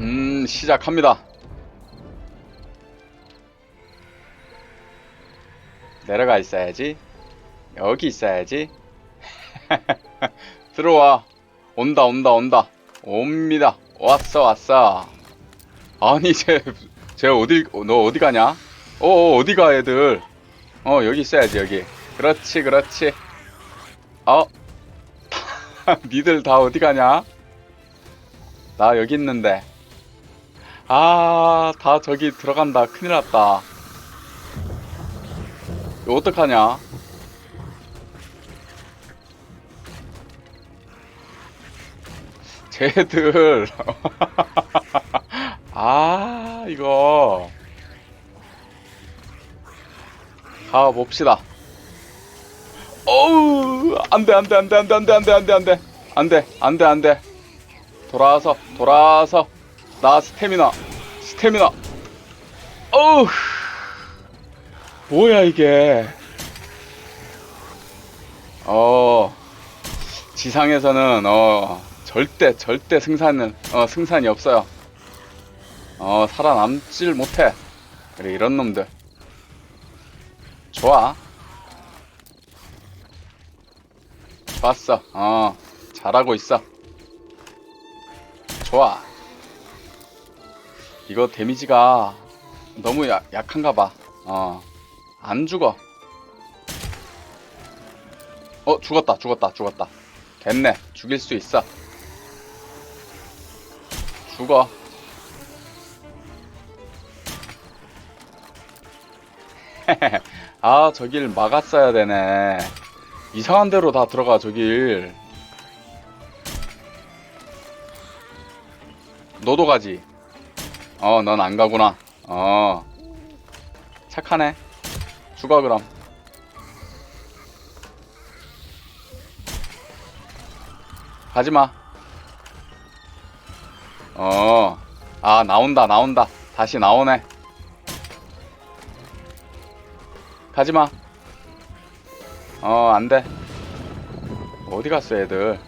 음, 시작합니다. 내려가 있어야지. 여기 있어야지. 들어와. 온다, 온다, 온다. 옵니다. 왔어, 왔어. 아니, 쟤, 쟤 어디, 너 어디 가냐? 어, 어, 어디 가, 애들. 어, 여기 있어야지, 여기. 그렇지, 그렇지. 어? 니들 다 어디 가냐? 나 여기 있는데. 아, 다 저기 들어간다. 큰일 났다. 이거 어떡하냐? 쟤들. 아, 이거. 가 봅시다. 어우, 안 돼, 안 돼, 안 돼, 안 돼, 안 돼, 안 돼, 안 돼. 안 돼, 안 돼, 안 돼. 돌아서, 돌아서. 나 스태미나, 스태미나. 어우, 뭐야, 이게. 어, 지상에서는, 어, 절대, 절대 승산은, 어, 승산이 없어요. 어, 살아남질 못해. 그래, 이런 놈들. 좋아. 좋았어. 어, 잘하고 있어. 좋아. 이거 데미지가 너무 약, 약한가 봐. 어, 안 죽어. 어, 죽었다, 죽었다, 죽었다. 됐네. 죽일 수 있어. 죽어. 아, 저길 막았어야 되네. 이상한 데로 다 들어가, 저길. 너도 가지. 어, 넌 안 가구나. 어. 착하네. 죽어, 그럼. 가지 마. 어. 아, 나온다, 나온다. 다시 나오네. 가지 마. 어, 안 돼. 어디 갔어, 애들?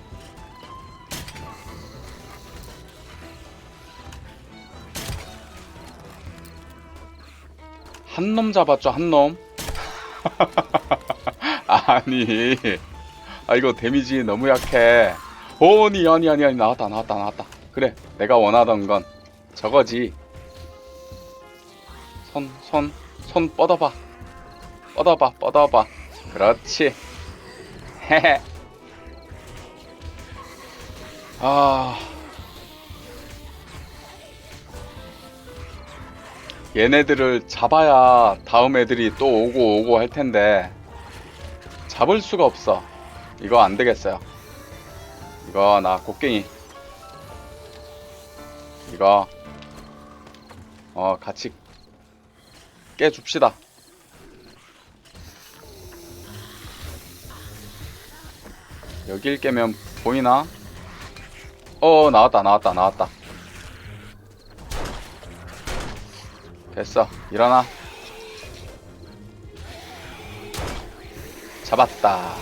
한 놈 잡았죠, 한 놈. 아니. 아, 이거 데미지 너무 약해. 오니, 아니, 아니, 아니, 나왔다, 나왔다, 나왔다. 그래, 내가 원하던 건 저거지. 손, 손, 손 뻗어봐. 뻗어봐, 뻗어봐. 그렇지. 헤헤. 아. 얘네들을 잡아야 다음 애들이 또 오고 오고 할 텐데 잡을 수가 없어. 이거 안 되겠어요. 이거 나 곡괭이. 이거 어 같이 깨줍시다. 여길 깨면 보이나? 어 나왔다 나왔다 나왔다. 됐어. 일어나. 잡았다.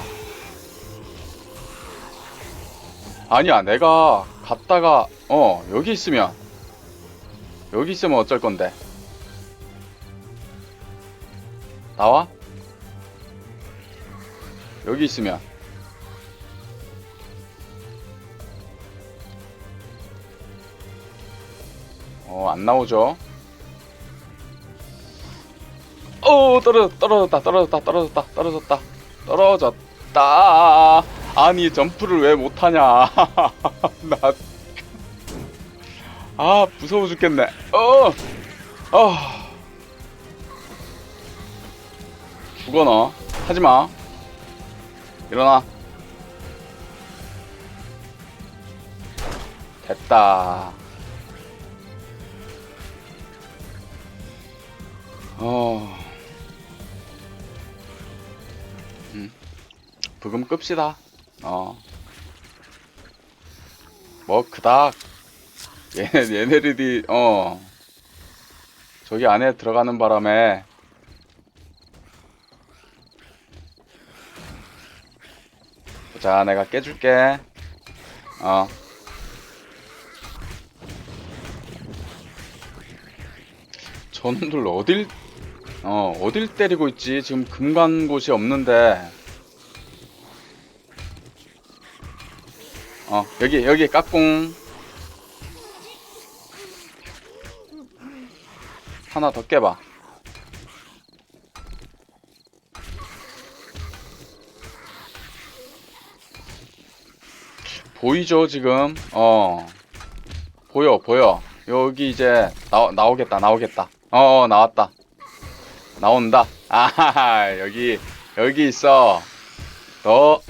아니야 내가 갔다가 어 여기 있으면 여기 있으면 어쩔 건데. 나와? 여기 있으면. 어 안 나오죠 어 떨어 떨어졌다 떨어졌다 떨어졌다 떨어졌다. 떨어졌다. 아니 점프를 왜 못하냐. 나. 아 무서워 죽겠네. 어. 어. 죽어 너 하지마. 일어나. 됐다. 어 부금 끕시다. 어. 뭐 그닥. 얘네 얘네들이 어. 저기 안에 들어가는 바람에. 자 내가 깨줄게. 어. 저놈들 어딜 어 어딜 때리고 있지? 지금 금간 곳이 없는데 어 여기 여기 까꿍. 하나 더 깨봐. 보이죠 지금? 어. 보여 보여. 여기 이제 나, 나오겠다 나오겠다. 어 어, 나왔다. 나온다. 아하하 여기 여기 있어. 너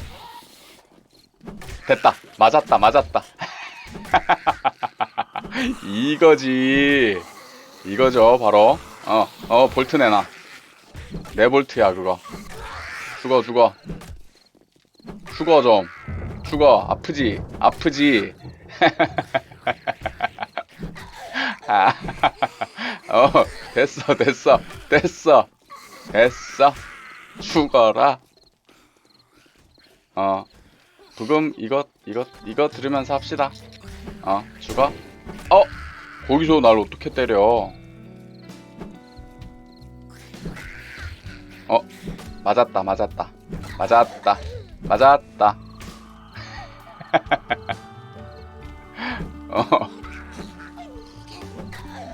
됐다. 맞았다 맞았다. 이거지. 이거죠 바로. 어 어 볼트 내놔. 내 볼트야 그거. 죽어 죽어. 죽어 좀. 죽어. 아프지. 아프지. 아, 어 됐어 됐어. 됐어. 됐어. 죽어라. 어 부금 이거 이거 이거 들으면서 합시다. 어 죽어 어 거기서 날 어떻게 때려? 어 맞았다 맞았다. 맞았다 맞았다. 어.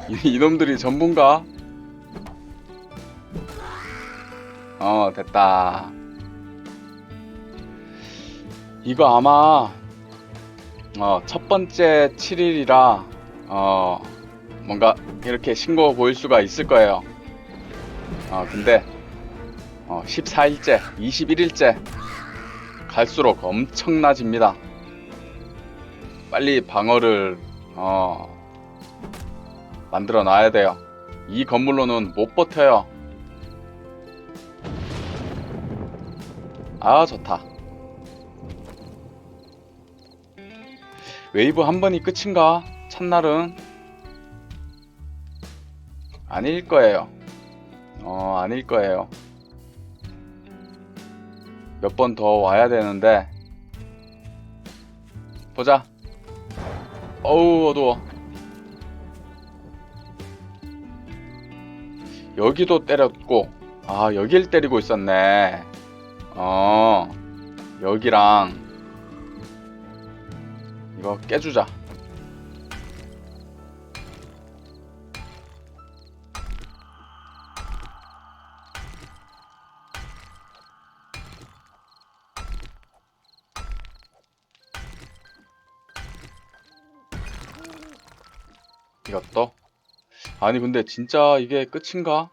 이, 이놈들이 전부인가? 어 됐다 이거 아마 어, 첫 번째 7일이라 어, 뭔가 이렇게 신고 보일 수가 있을 거예요 어, 근데 어, 14일째 21일째 갈수록 엄청나집니다 빨리 방어를 어, 만들어 놔야 돼요. 이 건물로는 못 버텨요. 아, 좋다. 웨이브 한 번이 끝인가? 첫날은? 아닐 거예요. 어, 아닐 거예요. 몇 번 더 와야 되는데. 보자. 어우, 어두워. 여기도 때렸고 아 여길 때리고 있었네 어 여기랑 이거 깨주자 이것도 아니 근데 진짜 이게 끝인가?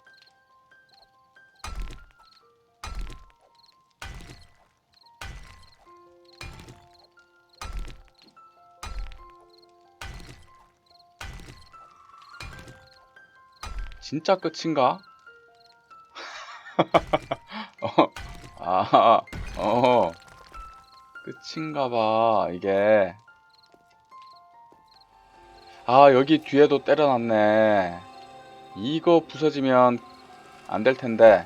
진짜 끝인가? 어, 아, 어, 끝인가 봐, 이게. 아, 여기 뒤에도 때려놨네. 이거 부서지면 안 될 텐데.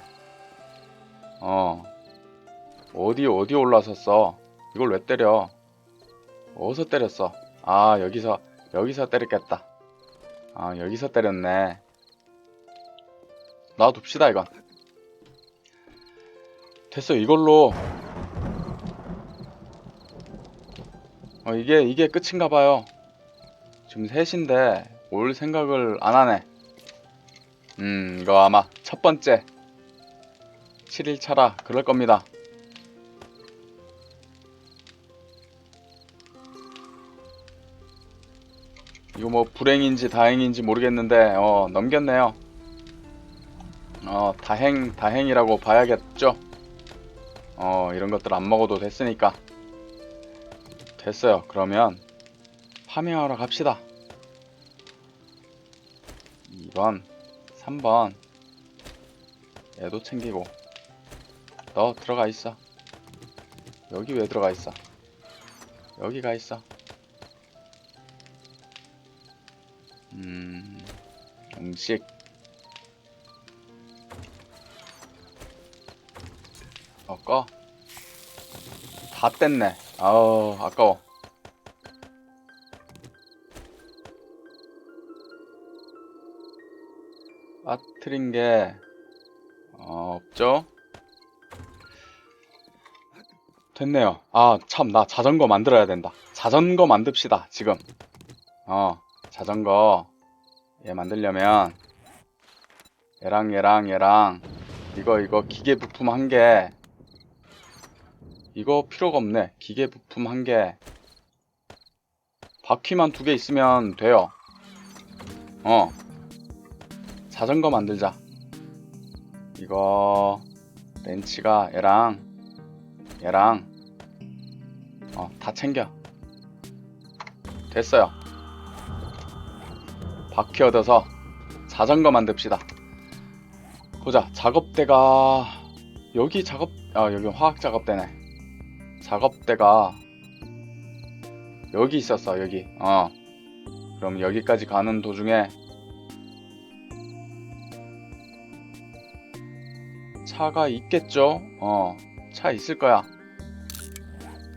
어. 어디, 어디 올라섰어? 이걸 왜 때려? 어디서 때렸어? 아, 여기서, 여기서 때렸겠다. 아, 여기서 때렸네. 놔둡시다, 이건. 됐어, 이걸로. 어, 이게, 이게 끝인가 봐요. 지금 셋인데 올 생각을 안 하네. 음, 이거 아마 첫 번째 7일차라 그럴 겁니다. 이거 뭐 불행인지 다행인지 모르겠는데 어, 넘겼네요. 어, 다행 다행이라고 봐야겠죠. 어, 이런 것들 안 먹어도 됐으니까. 됐어요. 그러면 파밍하러 갑시다. 2번, 3번. 얘도 챙기고. 너 들어가 있어. 여기 왜 들어가 있어? 여기 가 있어. 음, 음식. 다 뗐네. 아우, 아까워. 빠트린 게 어, 없죠? 됐네요. 아, 참, 나 자전거 만들어야 된다. 자전거 만듭시다, 지금. 어, 자전거. 얘 만들려면, 얘랑 얘랑 얘랑, 이거, 이거, 기계 부품 한 개. 이거 필요가 없네. 기계 부품 한 개. 바퀴만 두 개 있으면 돼요. 어. 자전거 만들자. 이거, 렌치가 얘랑, 얘랑, 어, 다 챙겨. 됐어요. 바퀴 얻어서 자전거 만듭시다. 보자, 작업대가, 여기 작업, 아, 여기 화학 작업대네. 작업대가, 여기 있었어, 여기. 어. 그럼 여기까지 가는 도중에, 차가 있겠죠? 어, 차 있을 거야.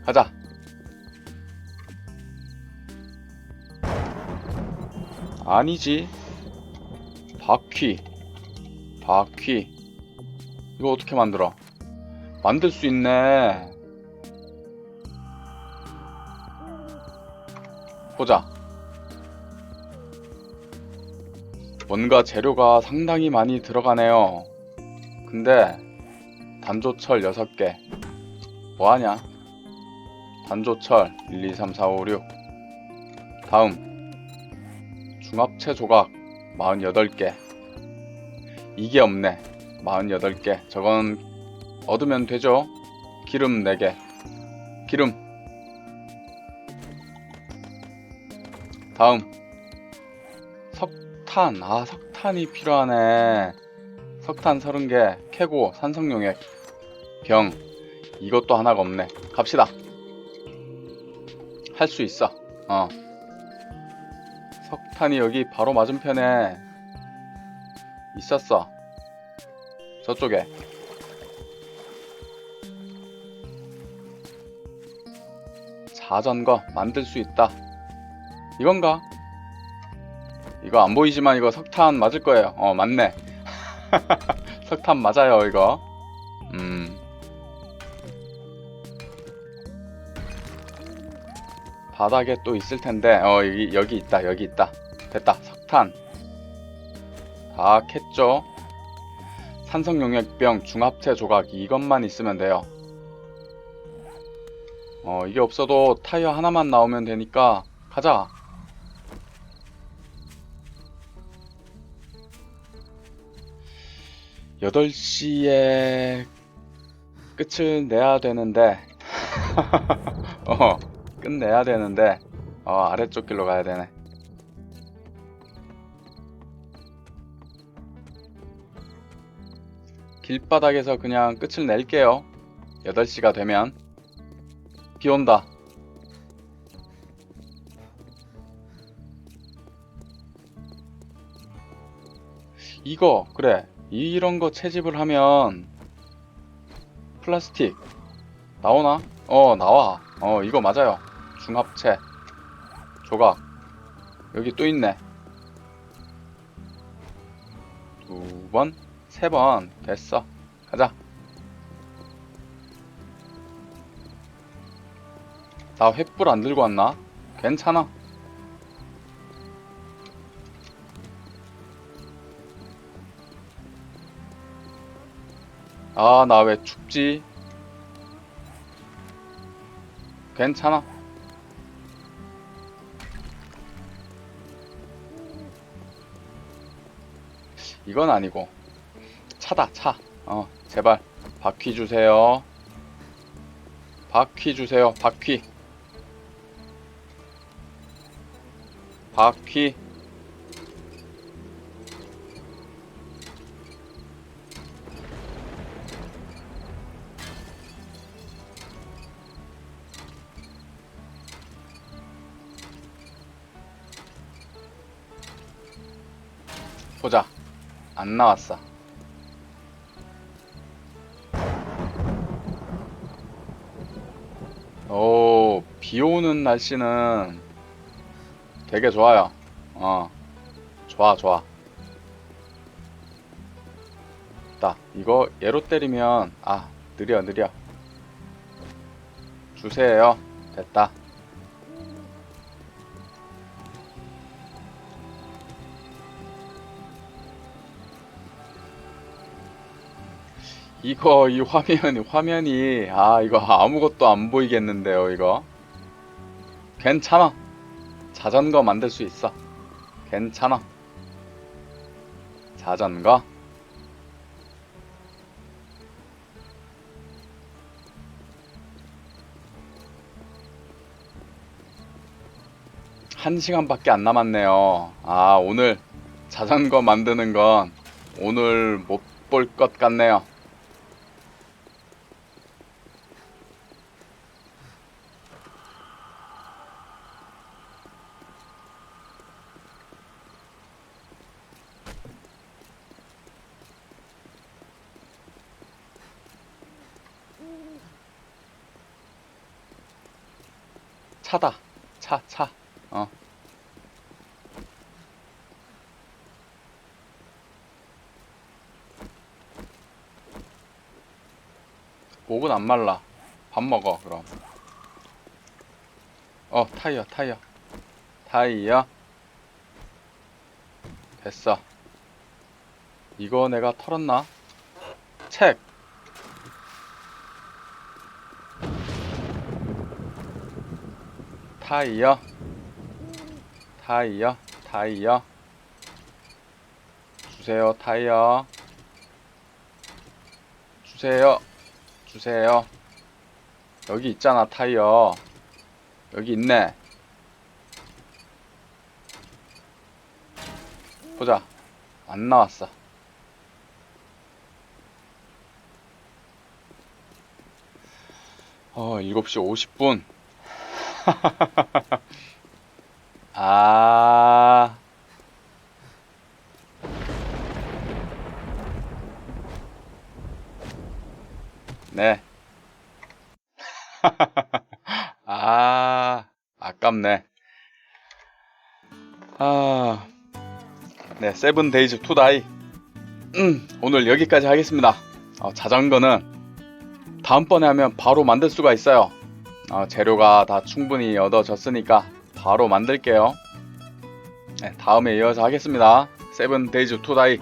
가자. 아니지. 바퀴. 바퀴. 이거 어떻게 만들어? 만들 수 있네. 보자. 뭔가 재료가 상당히 많이 들어가네요. 근데 단조철 6개. 뭐하냐? 단조철 1, 2, 3, 4, 5, 6 다음 중합체 조각 48개 이게 없네 48개 저건 얻으면 되죠 기름 4개 기름 다음 석탄 아 석탄이 필요하네 석탄 30개 캐고 산성용액 병 이것도 하나가 없네 갑시다 할 수 있어. 어. 석탄이 여기 바로 맞은편에 있었어. 저쪽에. 자전거 만들 수 있다. 이건가? 이거 안 보이지만 이거 석탄 맞을 거예요. 어, 맞네. 석탄 맞아요, 이거. 음. 바닥에 또 있을 텐데 어 여기 여기 있다 여기 있다 됐다 석탄 다 캤죠 산성용액병 중합체 조각 이것만 있으면 돼요 어 이게 없어도 타이어 하나만 나오면 되니까 가자 여덟 시에 끝을 내야 되는데 어 끝내야 되는데 어 아래쪽 길로 가야 되네. 길바닥에서 그냥 끝을 낼게요. 8시가 되면. 비 온다. 이거 그래 이런 거 채집을 하면 플라스틱 나오나? 어 나와. 어 이거 맞아요. 중합체. 조각. 여기 또 있네. 두 번, 세 번. 됐어. 가자. 나 횃불 안 들고 왔나? 괜찮아 아 나왜 춥지 괜찮아 이건 아니고 차다 차. 어 제발 바퀴 주세요. 바퀴 주세요. 바퀴. 바퀴. 보자. 안 나왔어. 오, 비 오는 날씨는 되게 좋아요. 어, 좋아, 좋아. 됐다. 이거 얘로 때리면 아 느려 느려. 주세요. 됐다. 이거 이 화면 화면이 아 이거 아무것도 안 보이겠는데요 이거. 괜찮아. 자전거 만들 수 있어. 괜찮아. 자전거. 한 시간밖에 안 남았네요. 아 오늘 자전거 만드는 건 오늘 못 볼 것 같네요 차다. 차, 차. 어. 목은 안 말라. 밥 먹어, 그럼. 어, 타이어, 타이어. 타이어. 됐어. 이거 내가 털었나? 책. 타이어. 타이어. 타이어. 주세요. 타이어. 주세요. 주세요. 여기 있잖아. 타이어. 여기 있네. 보자. 안 나왔어. 어 7시 50분 아. 네. 아, 아깝네. 아, 네, 세븐 데이즈 투 다이. 음, 오늘 여기까지 하겠습니다. 어, 자전거는 다음번에 하면 바로 만들 수가 있어요. 어, 재료가 다 충분히 얻어졌으니까 바로 만들게요. 네, 다음에 이어서 하겠습니다. 세븐 데이즈 투 다이